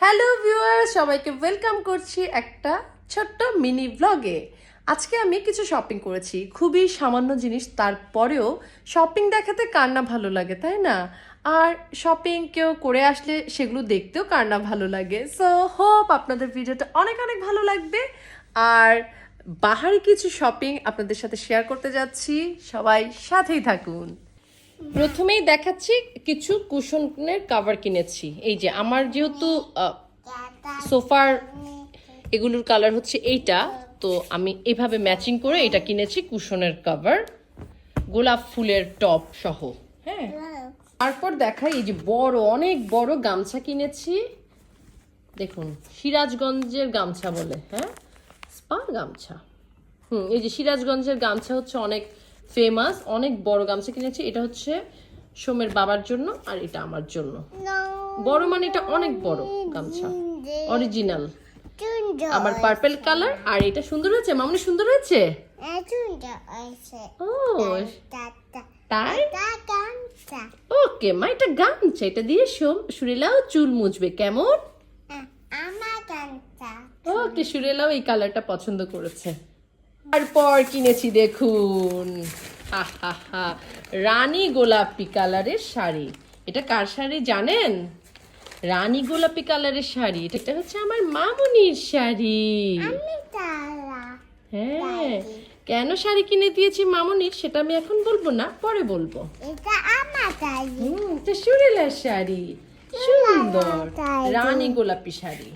Hello viewer সবাইকে welcome করছি একটা ছোট্ট মিনি ব্লগে আজকে আমি কিছু শপিং করেছি। খুবই সামান্য জিনিস, তারপরেও শপিং দেখাতে কার না ভালো লাগে, তাই না? আর শপিং কেউ করে আসলে সেগুলো দেখতেও কার না ভালো লাগে। সো হোপ আপনাদের ভিডিওটা অনেক অনেক ভালো লাগবে। আর বাহারি কিছু শপিং আপনাদের সাথে শেয়ার করতে যাচ্ছি। সবাই সাথেই থাকুন। প্রথমেই দেখাচ্ছি কিছু কুশনের কাভার কিনেছি। এই যে আমার যেহেতু সোফার এগুলোর কালার হচ্ছে এইটা, তো আমি এইভাবে ম্যাচিং করে এটা কিনেছি কুশনের কভার গোলাপ ফুলের টপ সহ। হ্যাঁ। তারপর দেখাই এই যে বড়, অনেক বড় গামছা কিনেছি। দেখুন, সিরাজগঞ্জের গামছা বলে হ্যাঁ? স্পা গামছা। হুম, এই যে সিরাজগঞ্জের গামছা হচ্ছে অনেক ফেমাস অনেক বড় গামছা কিনেছি এটা হচ্ছে সোমের বাবার জন্য আর এটা আমার জন্য। বড় মানে এটা অনেক বড় গামছা। অরিজিনাল আমার পার্পল কালার আর এটা সুন্দর হয়েছে? মামনি সুন্দর হয়েছে? ও। তাই? ওকে মা এটা গামছা। এটা দিয়ে সোম সুরিলাও চুল মুছবে। কেমন? ওকে সুরেলাও এই কালারটা পছন্দ করেছে। তারপর কিনেছি দেখুন। হা হা হা রানী গোলাপি কালারের শাড়ি। এটা কার শাড়ি জানেন? রানী গোলাপি কালারের শাড়ি। এটা হচ্ছে আমার মামুনির শাড়ি। হ্যাঁ। কেন শাড়ি কিনে দিয়েছি মামুনির সেটা আমি এখন বলব না পরে বলব। এটা সুরেলার শাড়ি। সুন্দর। রানী গোলাপি শাড়ি।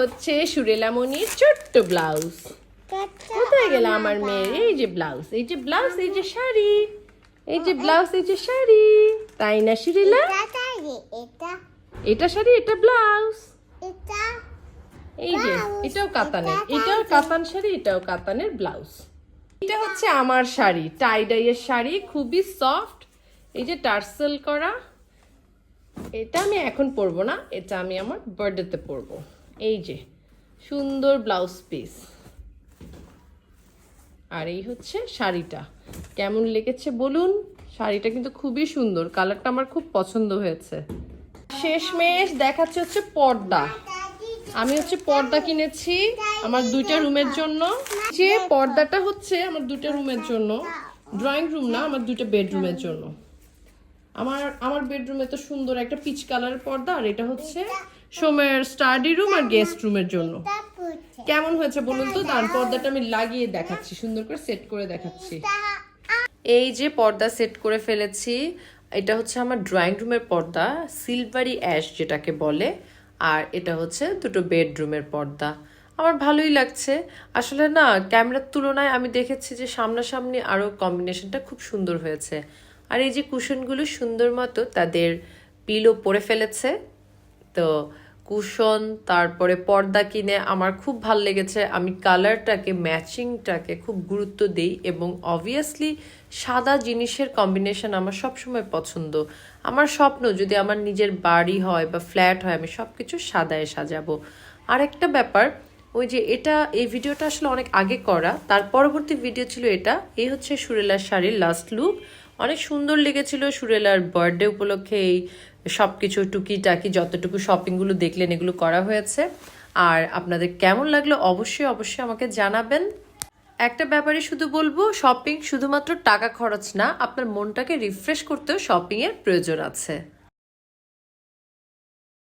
হচ্ছে সুরেলা মনির ছোট্ট ব্লাউজ। কোথায় গেল আমার মেয়ের? এই যে ব্লাউজ এই যে ব্লাউজ এই যে শাড়ি। এই যে ব্লাউজ এই যে শাড়ি। তাই না সুরেলা এটা শাড়ি এটা। ব্লাউজ এই যে এটাও কাতানের। এটাও কাতান। শাড়ি এটাও কাতানের ব্লাউজ এটা হচ্ছে আমার শাড়ি টাই ডাইয়ের শাড়ি খুবই সফট এই যে টার্সেল করা। এটা আমি এখন পরবো না এটা আমি আমার বার্থডেতে পরবো। এই যে সুন্দর ব্লাউজ পিস আর এই হচ্ছে শাড়িটা। কেমন লেগেছে বলুন? শাড়িটা কিন্তু খুবই সুন্দর। কালারটা আমার খুব পছন্দ হয়েছে। শেষমেশ দেখাচ্ছে হচ্ছে পর্দা। আমি হচ্ছে পর্দা কিনেছি আমার দুইটা রুমের জন্য। যে পর্দাটা হচ্ছে আমার দুইটা রুমের জন্য। ড্রয়িং রুম না, আমার দুইটা বেডরুমের জন্য। আমার আমার বেডরুমে তো সুন্দর একটা পিচ কালারের পর্দা, আর এটা হচ্ছে সোমের স্টাডি রুম আর গেস্ট রুমের জন্য। কেমন হয়েছে বলুন তো? তার পর্দাটা আমি লাগিয়ে দেখাচ্ছি সুন্দর করে সেট করে দেখাচ্ছি। এই যে পর্দা সেট করে ফেলেছি এটা হচ্ছে আমার ড্রয়িং রুমের পর্দা সিলভারি অ্যাশ যেটাকে বলে আর এটা হচ্ছে দুটো বেডরুমের পর্দা। আমার ভালোই লাগছে। আসলে না ক্যামেরার তুলনায় আমি দেখেছি যে সামনাসামনি আরও কম্বিনেশনটা খুব সুন্দর হয়েছে। আর এই যে কুশনগুলো সুন্দর মতো তাদের পিলো পরে ফেলেছে তো কুশন তারপরে পর্দা কিনে আমার খুব ভালো লেগেছে। আমি কালারটাকে ম্যাচিংটাকে খুব গুরুত্ব দিই এবং অবভিয়াসলি সাদা জিনিসের কম্বিনেশন আমার সবসময় পছন্দ। আমার স্বপ্ন যদি আমার নিজের বাড়ি হয় বা ফ্ল্যাট হয়, আমি সব কিছু সাদায় সাজাবো। আরেকটা ব্যাপার, ওই যে এটা, এই ভিডিওটা আসলে অনেক আগে করা, তার পরবর্তী ভিডিও ছিল এটা, এই হচ্ছে সুরেলার শাড়ির লাস্ট লুক অনেক সুন্দর লেগেছিল সুরেলার বার্থডে উপলক্ষে, এই সব কিছু টুকিটাকি যতটুকু শপিংগুলো দেখলেন এগুলো করা হয়েছে। আর আপনাদের কেমন লাগল অবশ্যই অবশ্যই আমাকে জানাবেন। একটা ব্যাপারে শুধু বলব শপিং শুধুমাত্র টাকা খরচ না, আপনার মনটাকে রিফ্রেশ করতেও শপিংয়ের প্রয়োজন আছে।